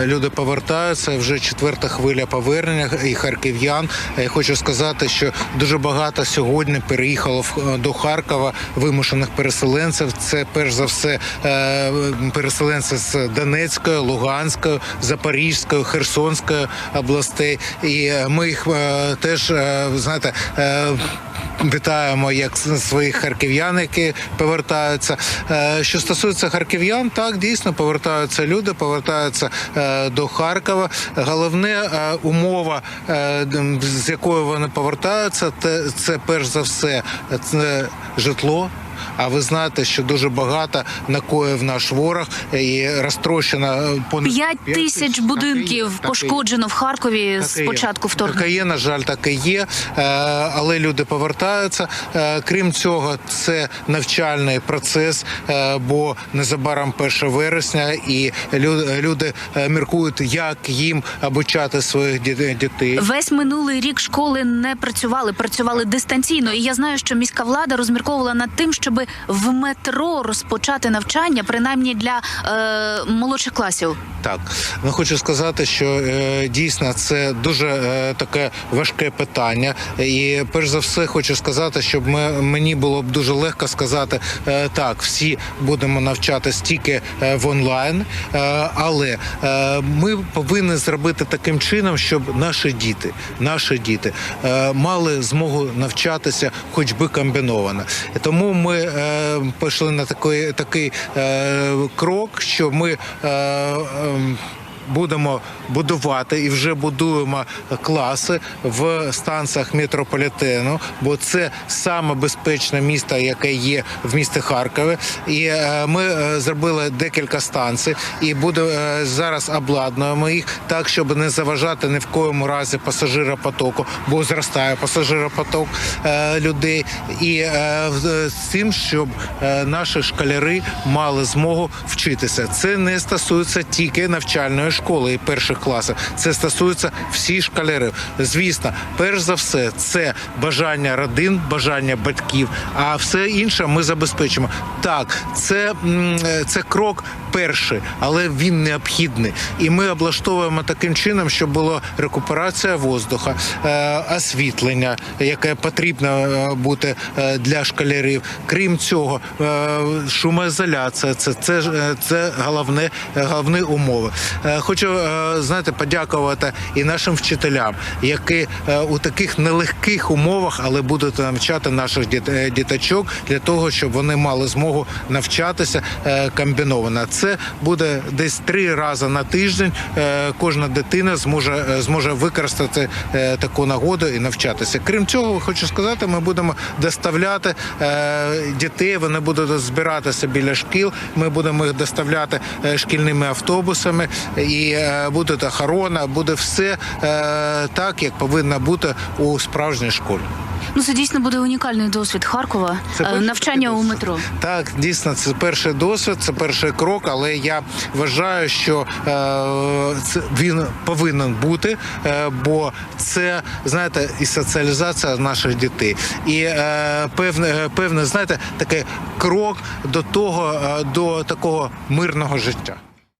Люди повертаються вже четверта хвиля повернення і харків'ян. Я хочу сказати, що дуже багато сьогодні переїхало в- до Харкова вимушених переселенців. Це перш за все е, переселенці з Донецької, Луганської, Запорізької, Херсонської областей. І е, ми їх е, теж е, знаєте. Вітаємо як своїх харків'ян, які повертаються. Е, Що стосується харків'ян, так дійсно повертаються люди, повертаються е, до Харкова. Головне е, умова, з якою вони повертаються, це перш за все це житло. А ви знаєте, що дуже багато накоїв наш ворог і розтрощено е, понад П'ять п'ять тисяч будинків так пошкоджено в Харкові з початку вторгнення. Так і є, на жаль, так і є, е, але люди повертаються. Е, Крім цього, це навчальний процес, е, бо незабаром 1 вересня, і лю- люди е, міркують, як їм обучати своїх дітей. Весь минулий рік школи не працювали, працювали дистанційно. І я знаю, що міська влада розмірковувала над тим, щоб в метро розпочати навчання, принаймні для е, молодших класів. Так, ну хочу сказати, що е, дійсно це дуже е, таке важке питання. І перш за все хочу сказати, щоб ми, мені було б дуже легко сказати е, так, всі будемо навчатись тільки е, в онлайн, е, але е, ми повинні зробити таким чином, щоб наші діти, наші діти е, мали змогу навчатися, хоч би комбіновано. Тому ми е, пішли на такий, такий е, крок, що ми. Будемо будувати і вже будуємо класи в станціях метрополітену, бо це саме безпечне місто, яке є в місті Харкові. І е, ми е, зробили декілька станцій, і буде е, зараз обладнуємо їх так, щоб не заважати ні в коєму разі пасажиропотоку, бо зростає пасажиропоток людей, і з тим, щоб наші школяри мали змогу вчитися. Це не стосується тільки навчальної школи і перших класів. Це стосується всіх школярів. Звісно, перш за все, це бажання родин, бажання батьків. А все інше ми забезпечимо. Так, це, це крок перший, але він необхідний. І ми облаштовуємо таким чином, щоб була рекуперація воздуха, е, освітлення, яке потрібно е, бути е, для школярів. Крім цього, шумоізоляція це, це, це головне, головні умови. Хочу е, знаєте, подякувати і нашим вчителям, які е, у таких нелегких умовах, але будуть навчати наших е, діточок для того, щоб вони мали змогу навчатися комбіновано. Це буде десь три рази на тиждень. Кожна дитина зможе зможе використати таку нагоду і навчатися. Крім цього, хочу сказати, ми будемо доставляти дітей. Вони будуть збиратися біля шкіл. Ми будемо їх доставляти шкільними автобусами, і е, буде охорона, буде все е, так, як повинно бути у справжній школі. Ну це дійсно буде унікальний досвід Харкова. Це Е, навчання у метро. Так, дійсно, це перший досвід, це перший крок, але я вважаю, що е, він повинен бути, е, бо це знаєте, і соціалізація наших дітей, і е, певне, певне, знаєте, такий крок до того, е, до такого мирного життя.